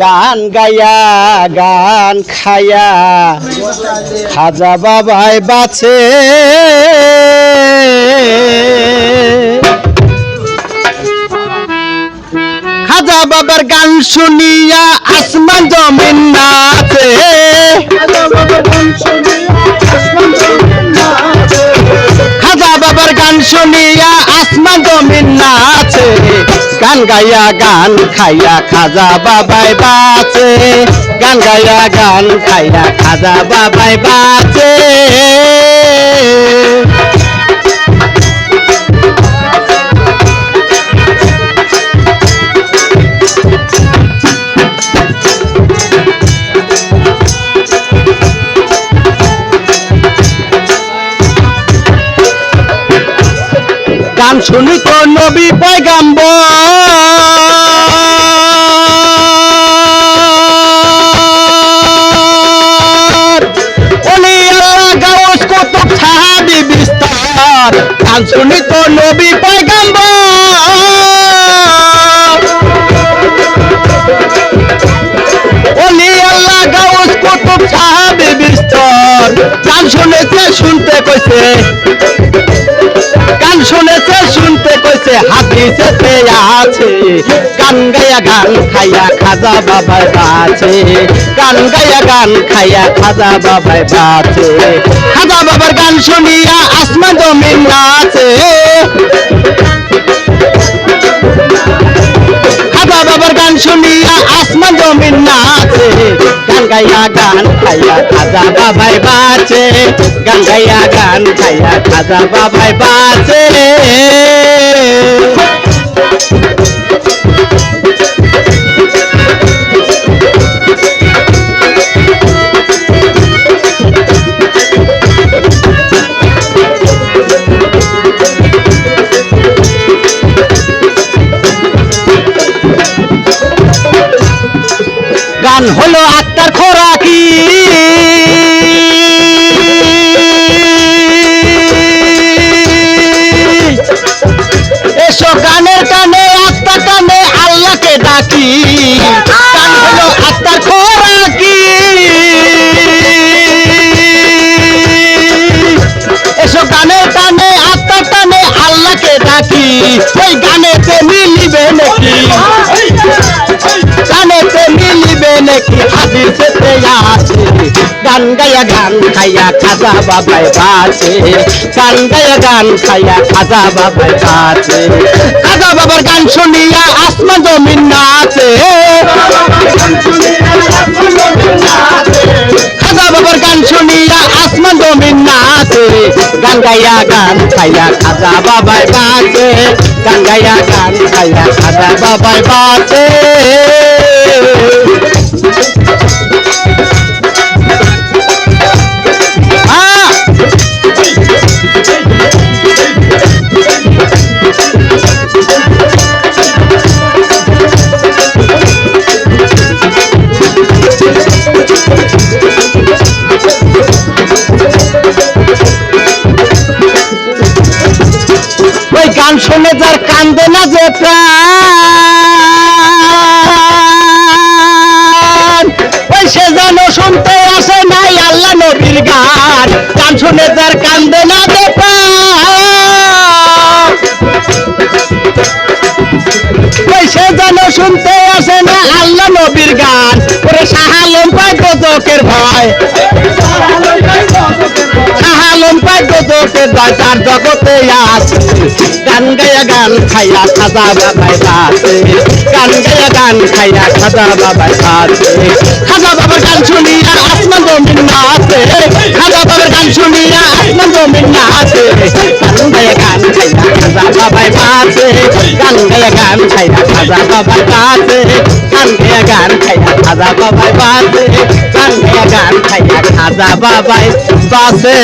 গান গাইয়া গান খায়া খাজা বাবাই বাছে খাজা বাবার গান শুনিয়া আসমান গাইয়া গান খাইয়া খাজা বাবাই বাঁচে। গান গাইয়া গান খাইয়া খাজা বাবাই বাঁচে। গান শুনি তো নবী গান শুনি তো নবী আল্লাহ গাউস কুতুব সাহাবী বিস্তার। গান শুনেছে, শুনতে কইছে। শুনেছে, শুনতে কইছে হাদিসেতে আছে। গান গায়া গান খাইয়া খাজা বাবাই বাঁচে গান গায়া গান খাইয়া খাজা বাবাই বাঁচে খাজা বাবার গান শুনিয়া আসমান জমিন নাচে খাজা বাবার গান শুনিয়া আসমান জমিন নাচে গান গাইয়া গান খাইয়া খাজা বাবাই বাঁচে গান গাইয়া গান খাইয়া খাজা বাবাই বাঁচে গান হলো আত্মার খোরাকি। এসো গানের টানে আত্মা টানে আল্লাহকে ডাকি। গান গায়া গান খাইয়া খাজা বাবাই বাঁচে গান গায়া গান খাইয়া খাজা বাবাই বাঁচে খাজা বাবার গান শুনিয়া আসমান জমিন নাচে। খাজা বাবার গান শুনিয়া আসমান জমিন নাচে। গান গাইয়া গান খাইয়া খাজা বাবাই বাঁচে গান গাইয়া গান খাইয়া খাজা বাবাই বাঁচে শুনে যার কান্দে না যে ওই সে যেন শুনতে আসে নাই আল্লাহ নবীর গান। গান শুনে যার কান্দে না যে ওই সে যেন শুনতে আসে না আল্লাহ নবীর গান। ওরে সাহালম পায় গজকের ভয়। ভয় তার জগতে আছে গান গায়া গান খাইয়া খাজা বাবাই বাসে গান গায়া গান খাইয়া খাজা বাবাই বাসে খাজা বাবার গান শুনিয়া আসমান জমিন নাচে। খাজা বাবার গান শুনিয়া আসমান জমিন নাচে। গান গায়া গান খাইয়া খাজা বাবাই বাসে গান গায়া গান খাইয়া খাজা বাবাই বাসে গান গায়া গান খাইয়া খাজা বাবাই বাসে গান গায়া গান খাইয়া খাজা বাবাই বাসে